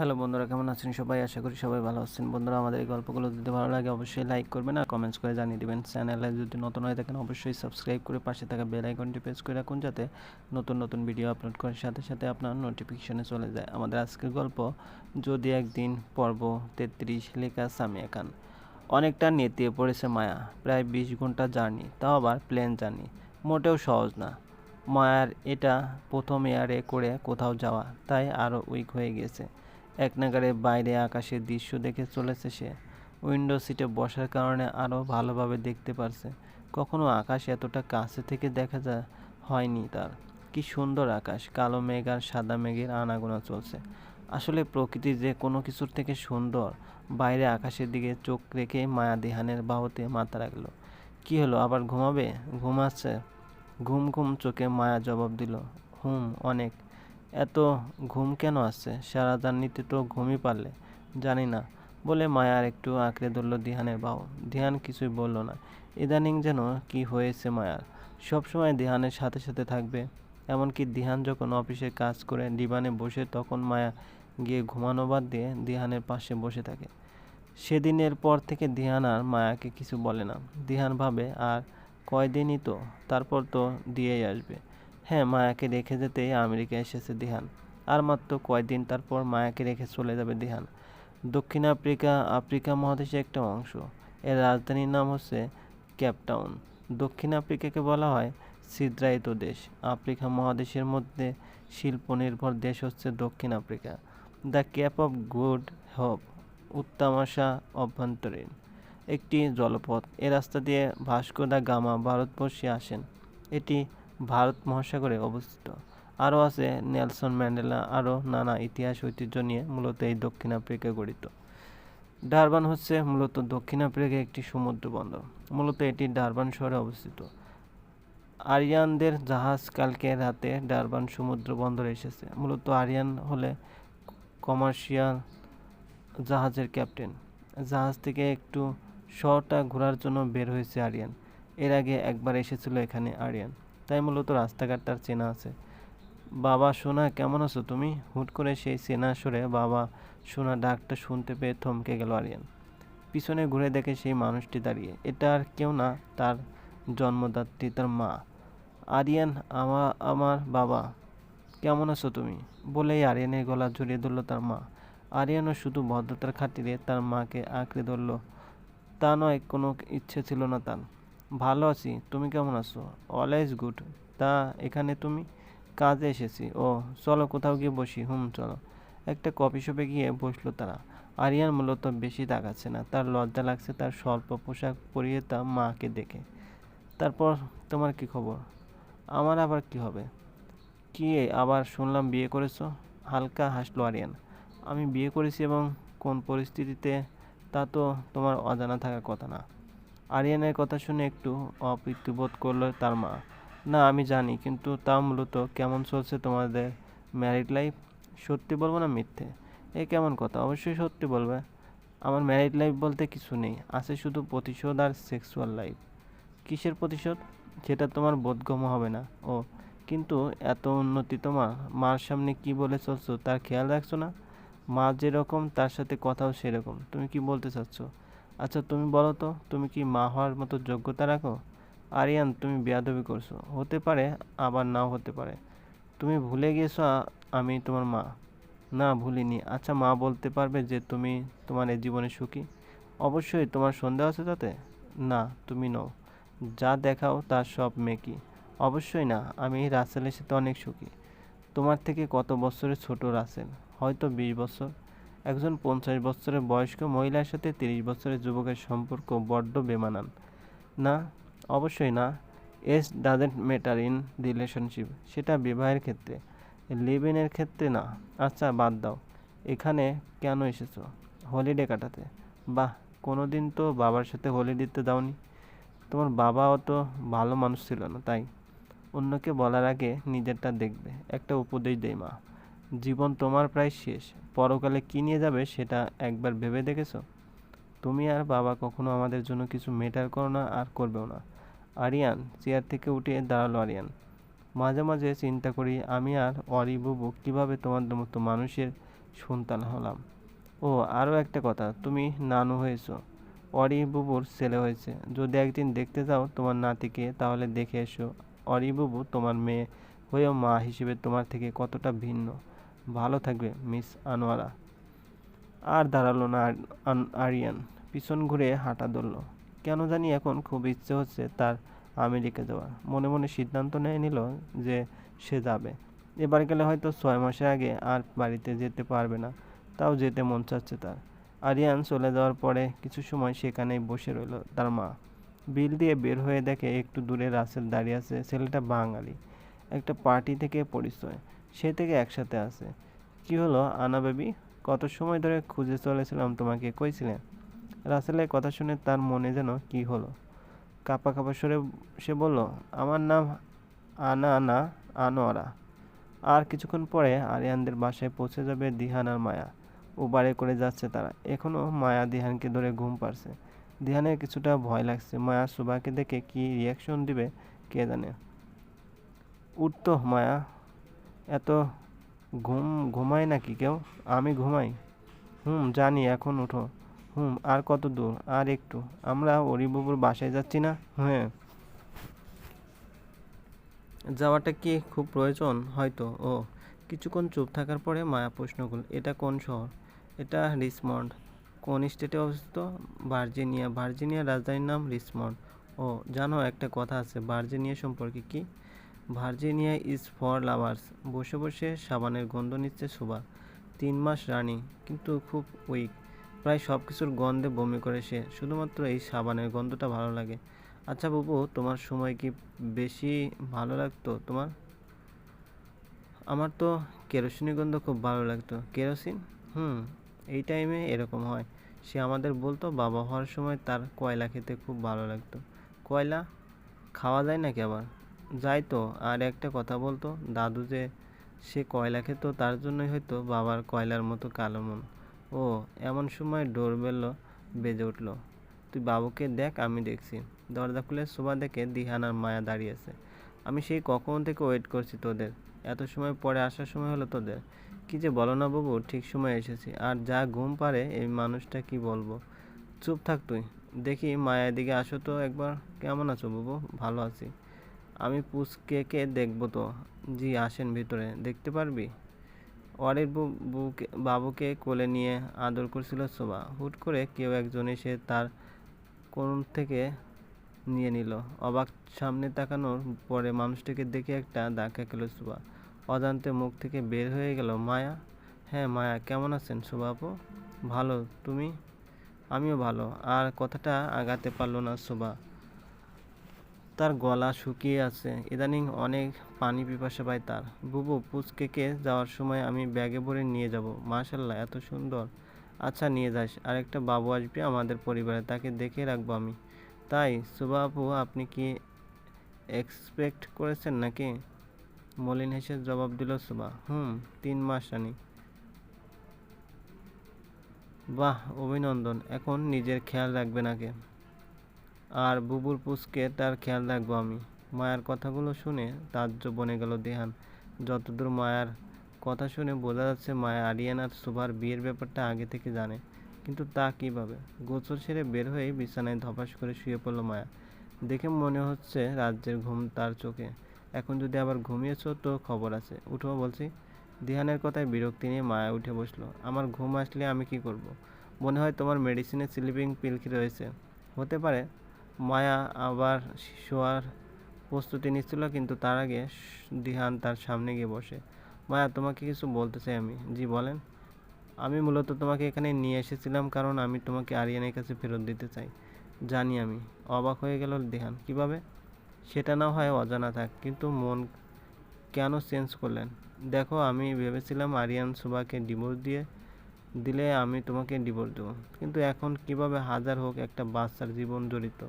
Hello বন্ধুরা, কেমন আছেন সবাই? আশা করি সবাই ভালো আছেন। বন্ধুরা, আমাদের এই গল্পগুলো যদি ভালো লাগে অবশ্যই লাইক করবেন আর কমেন্টস করে জানিয়ে দেবেন। চ্যানেলে যদি নতুন হয়ে থাকেন, অবশ্যই সাবস্ক্রাইব করে পাশে থাকা বেল আইকনটি প্রেস করে রাখুন যাতে নতুন নতুন ভিডিও আপলোড করার সাথে সাথে আপনার নোটিফিকেশনে চলে যায়। আমাদের আজকের গল্প, যদি একদিন পর্ব তেত্রিশ লেখা সামিয়া খান। অনেকটা নেতিয়ে পড়েছে মায়া, প্রায় বিশ ঘণ্টা জার্নি, তাও আবার প্লেন জার্নি। মোটেও সহজ না। মায়ার এটা প্রথম এয়ারে করে কোথাও যাওয়া, তাই আরও উইক হয়ে গেছে। এক নাগারে বাইরে আকাশের দৃশ্য দেখে চলেছে সে। উইন্ডো সিটে বসার কারণে আরও ভালোভাবে দেখতে পারছে। কখনো আকাশ এতটা কাছে থেকে দেখা যা হয়নি তার। কি সুন্দর আকাশ, কালো মেঘ আর সাদা মেঘের আনাগোনা চলছে। আসলে প্রকৃতি যে কোনো কিছুর থেকে সুন্দর, বাইরে আকাশের দিকে চোখ রেখে মায়া দেহানের বাহুতে মাথা রাখল। কি হলো, আবার ঘুমাবে? ঘুমাচ্ছে ঘুম ঘুম চোখে মায়া জবাব দিল। হুম, অনেক। এত ঘুম কেন আসছে? সারা জার্নিতে তো ঘুমই পারলে। জানি না, বলে মায়ার একটু আঁকড়ে ধরল দিহানের বাহু। দিহান কিছুই বলল না। ইদানিং যেন কি হয়েছে মায়ার? সবসময় দিহানের সাথে সাথে থাকবে। এমনকি দিহান যখন অফিসে কাজ করে ডিবানে বসে, তখন মায়া গিয়ে ঘুমানো বাদ দিয়ে দিহানের পাশে বসে থাকে। সেদিনের পর থেকে দিহান আর মায়াকে কিছু বলে না। দিহান ভাবে, আর কয়দিনই তো? তারপর তো দিয়েই আসবে। হ্যাঁ মায়াকে রেখে যেতে আমেরিকা এসেছে দিহান। আর মাত্র কয়দিন তারপর মায়াকে রেখে চলে যাবে দিহান। দক্ষিণ আফ্রিকা আফ্রিকা মহাদেশের একটা অংশ। এর রাজধানীর নাম হচ্ছে ক্যাপটাউন দক্ষিণ আফ্রিকাকে বলা হয় ছিদ্রায়িত দেশ। আফ্রিকা মহাদেশের মধ্যে শিল্প নির্ভর দেশ হচ্ছে দক্ষিণ Africa. The cape of good hope, উত্তামাশা অভ্যন্তরীণ। একটি জলপথ। এ রাস্তা দিয়ে ভাস্কো দা গামা ভারতবর্ষে আসেন। এটি ভারত মহাসাগরে অবস্থিত। আরও আছে নেলসন ম্যান্ডেলা, আরও নানা ইতিহাস ঐতিহ্য নিয়ে মূলত এই দক্ষিণ আফ্রিকা গঠিত। ডারবান হচ্ছে মূলত দক্ষিণ আফ্রিকার একটি সমুদ্র বন্দর। মূলত এটি ডারবান শহরে অবস্থিত। আরিয়ানদের জাহাজ কালকে রাতে ডারবান সমুদ্র বন্দরে এসেছে। মূলত আরিয়ান হলে কমার্শিয়াল জাহাজের ক্যাপ্টেন। জাহাজ থেকে একটু শহরটা ঘোরার জন্য বের হয়েছে আরিয়ান। এর আগে একবার এসেছিল এখানে আরিয়ান। তাই মূলত রাস্তাঘাট তার চেনা আছে। বাবা, সোনা, কেমন আছো তুমি? হুট করে সেই চেনা সরে বাবা, সোনা ডাকটা শুনতে পেয়ে থমকে গেল আরিয়ান। পিছনে ঘুরে দেখে সেই মানুষটি দাঁড়িয়ে। এটা আর কেউ না, তার জন্মদাত্রী, তার মা। আরিয়ান, আমা, আমার বাবা, কেমন আছো তুমি? বলেই আরিয়ানের গলা জড়িয়ে ধরলো তার মা। আরিয়ানও শুধু ভদ্রতার খাতিরে তার মাকে আঁকড়ে ধরলো। তা নয়, কোনো ইচ্ছে ছিল না তার। ভালো আছি, তুমি কেমন আছো? অলওয়েজ গুড তা এখানে তুমি কাজে এসেছি। ও, চলো কোথাও গিয়ে বসি। হুম, চলো। একটা কফি শপে গিয়ে বসল তারা। আরিয়ান মূলত বেশি তাকাচ্ছে না। তার লজ্জা লাগছে তার স্বল্প পোশাক পরিয়ে তা মাকে দেখে। তারপর, তোমার কি খবর? আমার আবার কি হবে? কি আবার শুনলাম বিয়ে করেছ? হালকা হাসলো আরিয়ান। আমি বিয়ে করেছি এবং কোন পরিস্থিতিতে তা তো তোমার অজানা থাকার কথা না। আরিয়ানের কথা শুনে একটু অপ্রীতি বোধ করল তার মা। না, আমি জানি, কিন্তু তা মূলত কেমন চলছে তোমাদের ম্যারিড লাইফ সত্যি বলব না মিথ্যে? এ কেমন কথা? অবশ্যই সত্যি বলবে। আমার ম্যারিড লাইফ বলতে কিছু নেই। আছে শুধু প্রতিশোধ আর সেক্সুয়াল লাইফ কিসের প্রতিশোধ? সেটা তোমার বোধগম্য হবে না। ও, কিন্তু এত উন্নতি তোমার মার সামনে কি বলে চলছো তার খেয়াল রাখছো না? মা যেরকম, তার সাথে কথাও সেরকম। তুমি কি বলতে চাচ্ছ? আচ্ছা তুমি বলো তো, তুমি কি মা হওয়ার মতো যোগ্যতা রাখো? আরিয়ান, তুমি বেয়াদবি করছ। হতে পারে, আবার নাও হতে পারে। তুমি ভুলে গেছো আমি তোমার মা। না, ভুলিনি। আচ্ছা মা বলতে পারবে যে তুমি তোমার এই জীবনে সুখী। অবশ্যই, তোমার সন্দেহ আছে তাতে? না, তুমি নও। যা দেখাও তার সব মেকি। অবশ্যই না, আমি রাসেলের সাথে অনেক সুখী। তোমার থেকে কত বছরের ছোট রাসেল? হয়তো বিশ বছর। একজন পঞ্চাশ বছরের বয়স্ক মহিলার সাথে তিরিশ বছরের যুবকের সম্পর্ক বড্ড বেমানান। না, অবশ্যই না। As doesn't matter in relationship. সেটা বিবাহের ক্ষেত্রে। লিভ ইনের ক্ষেত্রে না। আচ্ছা বাদ দাও। এখানে কেন এসেছ? হলিডে কাটাতে। বাহ কোনো দিন তো বাবার সাথে হলিডেতে দাওনি। তোমার বাবা অত ভালো মানুষ ছিল না, তাই। অন্যকে বলার আগে নিজেরটা দেখবে। একটা উপদেশ দেয় মা। জীবন তোমার প্রায় শেষ। পরকালে কী নিয়ে যাবে সেটা একবার ভেবে দেখেছ? তুমি আর বাবা কখনো আমাদের জন্য কিছু মেটার করো না আর করবেও না। আরিয়ান, চেয়ার থেকে উঠে দাঁড়াল আরিয়ান। মাঝে মাঝে চিন্তা করি, আমি আর অরি বুবু কীভাবে তোমাদের মতো মানুষের সন্তান হলাম। ও, আরও একটা কথা, তুমি নানু হয়েছো। অরি বুবুর ছেলে হয়েছে। যদি একদিন দেখতে যাও তোমার নাতিকে, তাহলে দেখে এসো। অরি বুবু তোমার মেয়ে হয়েও মা হিসেবে তোমার থেকে কতটা ভিন্ন। ভালো থাকবে, মিস আনোয়ারা। আর দাঁড়াল না আরিয়ান। পিছন ঘুরে হাঁটা ধরল। কেন জানি এখন খুব ইচ্ছে হচ্ছে তার আমেরিকা যাওয়ার। মনে মনে সিদ্ধান্ত নিয়ে নিল যে সে যাবে। এবার গেলে হয়তো ছয় মাসের আগে আর বাড়িতে যেতে পারবে না। তাও যেতে মন চাচ্ছে তার। আরিয়ান চলে যাওয়ার পরে কিছু সময় সেখানেই বসে রইল তার মা। বিল দিয়ে বের হয়ে দেখে একটু দূরে রাসেল দাঁড়িয়ে আছে। ছেলেটা বাঙালি। একটা পার্টি থেকে পরিচয়। সে থেকে একসাথে আছে। কি হলো, আনা বেবি? কত সময় ধরে খুঁজে চলেছিলাম তোমাকে, কইছিলে? রাসেলের কথা শুনে তার মনে যেন কি হলো। কাপা কাপা সরে সে বলল, আমার নাম আনা না, আনোয়ারা। আর কিছুক্ষণ পরে আরিয়ানদের বাসায় পৌঁছে যাবে দিহান আর মায়া। উবারে করে যাচ্ছে তারা। এখনও মায়া দিহানকে ধরে ঘুম পাড়ছে। দিহানের কিছুটা ভয় লাগছে। মায়া সুবাকে দেখে কি রিয়াকশন দিবে, কে জানে? উঠতো মায়া। এত ঘুম, ঘুমায় নাকি কেউ? আমি ঘুমাই। হুম, জানি, এখন উঠো। হুম, আর কত দূর? আর একটু। আমরা অরিবাবুর বাসায় যাচ্ছি না? হ্যাঁ। যাওয়াটা কি খুব প্রয়োজন? হয়তো। ও, কিছুক্ষণ চুপ থাকার পরে মায়া প্রশ্ন করল এটা কোন শহর? এটা রিসমন্ড কোন স্টেটে অবস্থিত? ভার্জিনিয়া। ভার্জিনিয়া রাজধানীর নাম রিসমন্ড ও, জানো, একটা কথা আছে। ভার্জিনিয়া সম্পর্কে কি? Virginia is for lovers. বসে বসে সাবানের গন্ধ নিচ্ছে শোভা। তিন মাস রানী, কিন্তু খুব উইক। প্রায় সব কিছুর গন্ধে বমি করে সে। শুধুমাত্র এই সাবানের গন্ধটা ভালো লাগে। আচ্ছা বাবু, তোমার সময় কি বেশি ভালো লাগতো তোমার? আমার তো কেরোসিনের গন্ধ খুব ভালো লাগতো। কেরোসিন? হুম, এই টাইমে এরকম হয়। সে আমাদের বলতো, বাবা হওয়ার সময় তার কয়লা খেতে খুব ভালো লাগতো। কয়লা? খাওয়া যায় নাকি আবার? যাই তো। আর একটা কথা বলতো, দাদু যে সে কয়লা খেত তার জন্যই হয়তো বাবার কয়লার মতো কালো মন। ও, এমন সময় ডোরবেল বেজে উঠল, তুই বাবুকে দেখ, আমি দেখছি। দরজা খুলে শোভা দেখে দিহানার মায়া দাঁড়িয়ে আছে। আমি সেই কখন থেকে ওয়েট করছি তোদের। এত সময় পরে আসার সময় হলো তোদের। কি যে বলো না বাবু, ঠিক সময় এসেছি। আর যা ঘুম পারে এই মানুষটা কি বলব? চুপ থাক তুই। দেখি মায়ের দিকে আসো তো একবার। কেমন আছো বাবু? ভালো আছি। আমি দেখব তো? জি, আসেন ভিতরে। দেখতে পারবি? ওয়ারের বউকে, বাবুকে কোলে নিয়ে আদর করছিল শোভা। হুট করে কেউ একজন এসে তার কোন থেকে নিয়ে নিল। অবাক সামনে তাকানোর পরে মানুষটিকে দেখে একটা ধাক্কা খেলো শোভা। অজান্তে মুখ থেকে বের হয়ে গেল, মায়া? হ্যাঁ মায়া, কেমন আছেন শোভা আপু? ভালো, তুমি? আমিও ভালো। আর কথাটা আগাতে পারল না শোভা। তার গলা শুকিয়ে আছে। ইদানিং অনেক পানি পিপাসা পায় তার। বুবু, পুচকেকে যাওয়ার সময় আমি ব্যাগে ভরে নিয়ে যাব। মাশাল্লাহ এত সুন্দর। আচ্ছা নিয়ে যাস। আর একটা বাবু আসবে আমাদের পরিবারে, তাকে দেখে রাখব আমি। তাই, সুবা আপু, আপনি কি এক্সপেক্ট করেছেন নাকি? মলিন হেসে জবাব দিল সুবা। হুম, তিন মাস রানি। বাহ, অভিনন্দন। এখন নিজের খেয়াল রাখবে নাকি আর বুবুর পুচকে তার খেয়াল রাখব আমি। মায়ার কথাগুলো শুনে তাজ্য বনে গেল দেহান। যতদূর মায়ার কথা শুনে বোঝা যাচ্ছে মায়া আরিয়ান আর সুভার বিয়ের ব্যাপারটা আগে থেকে জানে। কিন্তু তা কীভাবে? গোসল সেরে বের হয়ে বিছানায় ধপাস করে শুয়ে পড়ল মায়া। দেখে মনে হচ্ছে রাজ্যের ঘুম তার চোখে। এখন যদি আবার ঘুমিয়েছো তো খবর আছে। উঠো, বলছি। দিহানের কথায় বিরক্তি নিয়ে মায়া উঠে বসল। আমার ঘুম আসলে আমি কি করব। মনে হয় তোমার মেডিসিনে স্লিপিং পিল কি রয়েছে। হতে পারে মায়া আবার শোয়ার প্রস্তুতি নিচ্ছিল, কিন্তু তার আগে দিহান তার সামনে গিয়ে বসে। মায়া, তোমাকে কিছু বলতে চাই আমি। জি, বলেন। আমি মূলত তোমাকে এখানে নিয়ে এসেছিলাম কারণ আমি তোমাকে আরিয়ানের কাছে ফেরত দিতে চাই। জানি আমি। অবাক হয়ে গেল দিহান। কীভাবে? সেটা না হয় অজানা থাক, কিন্তু মন কেন চেঞ্জ করলেন? দেখো, আমি ভেবেছিলাম আরিয়ান সুবাকে ডিভোর্স দিয়ে দিলে আমি তোমাকে ডিভোর্স দেবো। কিন্তু এখন কীভাবে হাজার হোক একটা বাচ্চার জীবন জড়িত?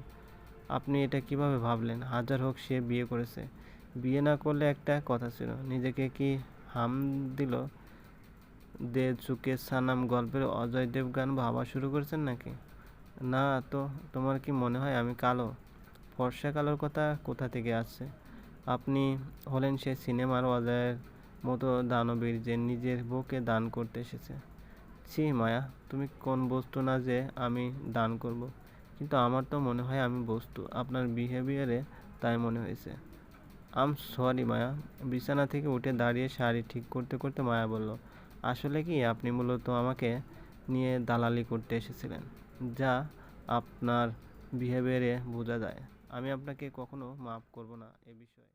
আপনি এটা কীভাবে ভাবলেন? হাজার হোক সে বিয়ে করেছে। বিয়ে না করলে একটা কথা ছিল, নিজেকে কি হাম দিল? দে চুকে সানাম গল্পের অজয় দেব গান ভাবা শুরু করেছেন নাকি? না তো, তোমার কি মনে হয় আমি কালো? ফর্সা কালোর কথা কোথা থেকে আসছে? আপনি হলেন সে সিনেমার অজয়ের মতো দানবীর যে নিজের বউকে দান করতে এসেছে। ছি মায়া, তুমি কোন বস্তু না যে আমি দান করব। কিন্তু আমার তো মনে হয় আমি বস্তু। আপনার বিহেভিয়ারে তাই মনে হয়েছে। I'm sorry Maya. বিছানা থেকে উঠে দাঁড়িয়ে শাড়ি ঠিক করতে করতে মায়া বলল, আসলে কি আপনি মূলত আমাকে নিয়ে দালালি করতে এসেছিলেন, যা আপনার বিহেভিয়ারে বোঝা যায়। আমি আপনাকে কখনো মাফ করব না এ বিষয়ে।